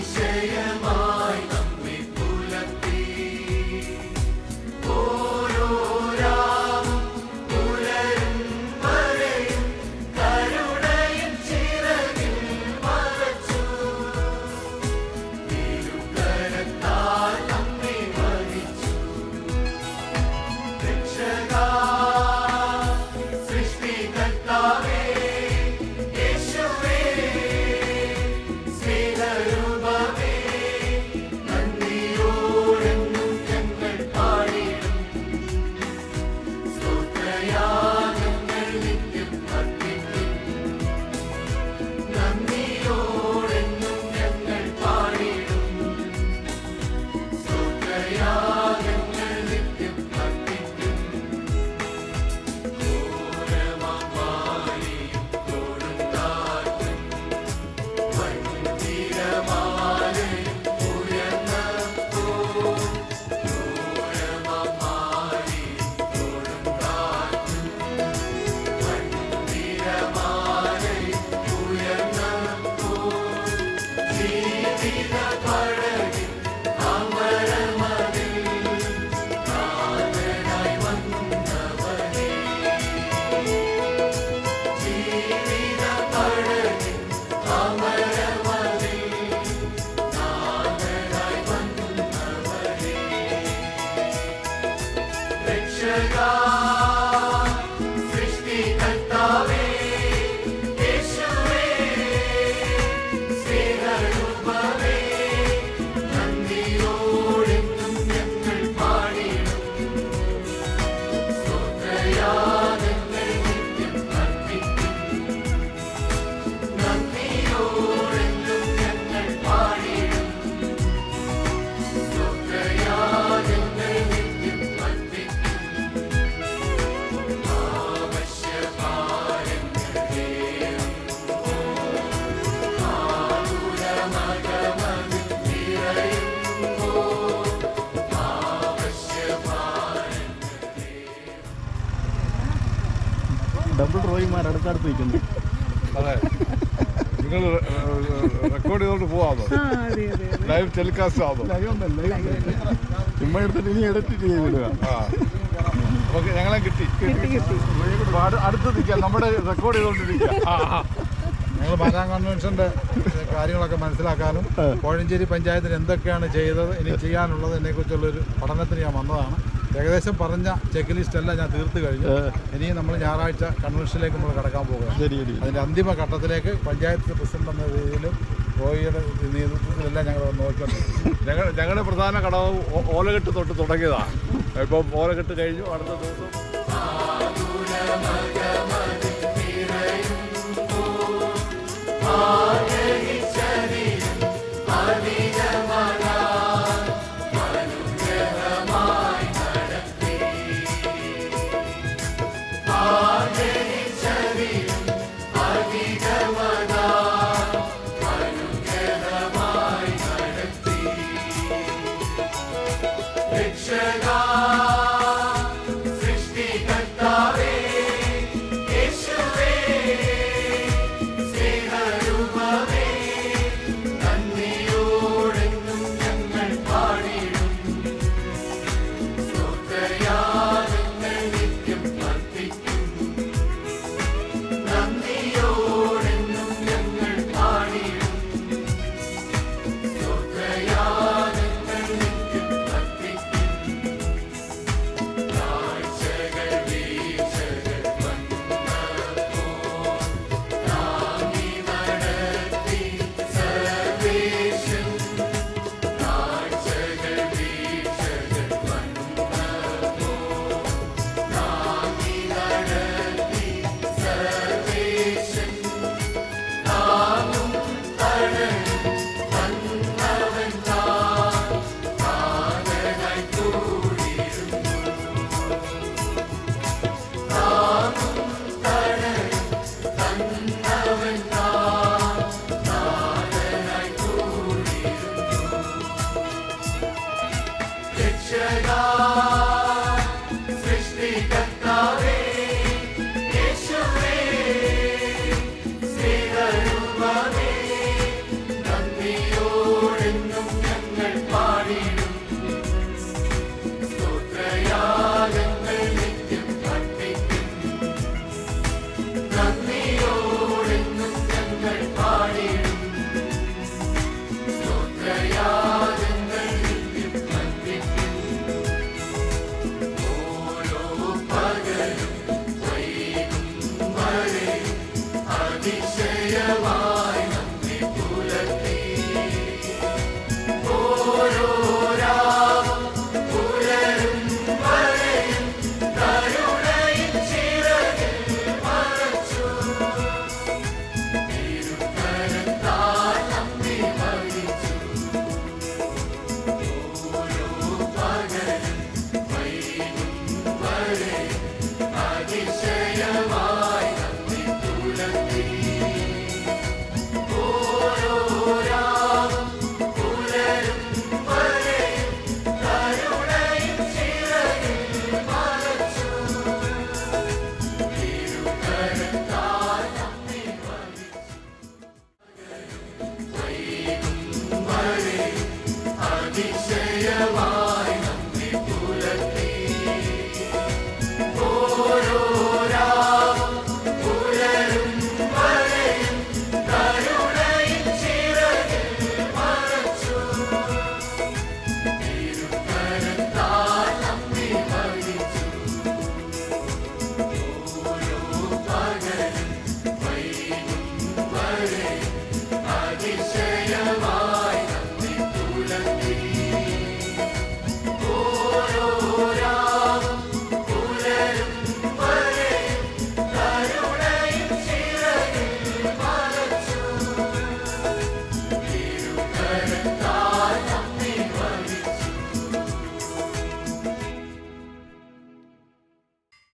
saying, double റോയിമാർ അടുത്തടുത്ത് നിൽക്കുന്നു. അതെ. നിങ്ങൾ റെക്കോർഡ് ചെയ്തോണ്ട് പോവാമോ ലൈവ് ടെലികാസ്റ്റ് ആവുമോ ചുമ്മാ എടുത്തിട്ട് ഇനി എഡിറ്റ് ചെയ്ത് വിടുക ആ. ഓക്കെ ഞങ്ങളെ കിട്ടി. അടു- അടുത്ത് നിൽക്കാം. നമ്മുടെ റെക്കോർഡ് ചെയ്തോണ്ടിരിക്കുക ഞങ്ങൾ മാരാം കൺവെൻഷന്റെ കാര്യങ്ങളൊക്കെ മനസ്സിലാക്കാനും കോഴഞ്ചേരി പഞ്ചായത്തിന് എന്തൊക്കെയാണ് ചെയ്തത് ഇനി ചെയ്യാനുള്ളത് എന്നെക്കുറിച്ചുള്ളൊരു പഠനത്തിന് ഞാൻ വന്നതാണ്. ഏകദേശം പറഞ്ഞ ചെക്ക് ലിസ്റ്റ് എല്ലാം ഞാൻ തീർത്ത് കഴിഞ്ഞു. ഇനി നമ്മൾ ഞായറാഴ്ച കൺവെൻഷനിലേക്ക് നമ്മൾ കടക്കാൻ പോകുക ശരി ശരി. അതിന്റെ അന്തിമ ഘട്ടത്തിലേക്ക് പഞ്ചായത്ത് പ്രസിഡന്റ് എന്ന രീതിയിലും റോയിയുടെ നേതൃത്വത്തിലെല്ലാം ഞങ്ങൾ നോക്കിയിട്ടുണ്ട് ഞങ്ങൾ ഞങ്ങളുടെ പ്രധാന ഘടകം ഓലകെട്ട് തൊട്ട് തുടങ്ങിയതാണ് ഇപ്പം ഓലകെട്ട് കഴിഞ്ഞു അടുത്ത ദിവസം. 雪糕 Christian.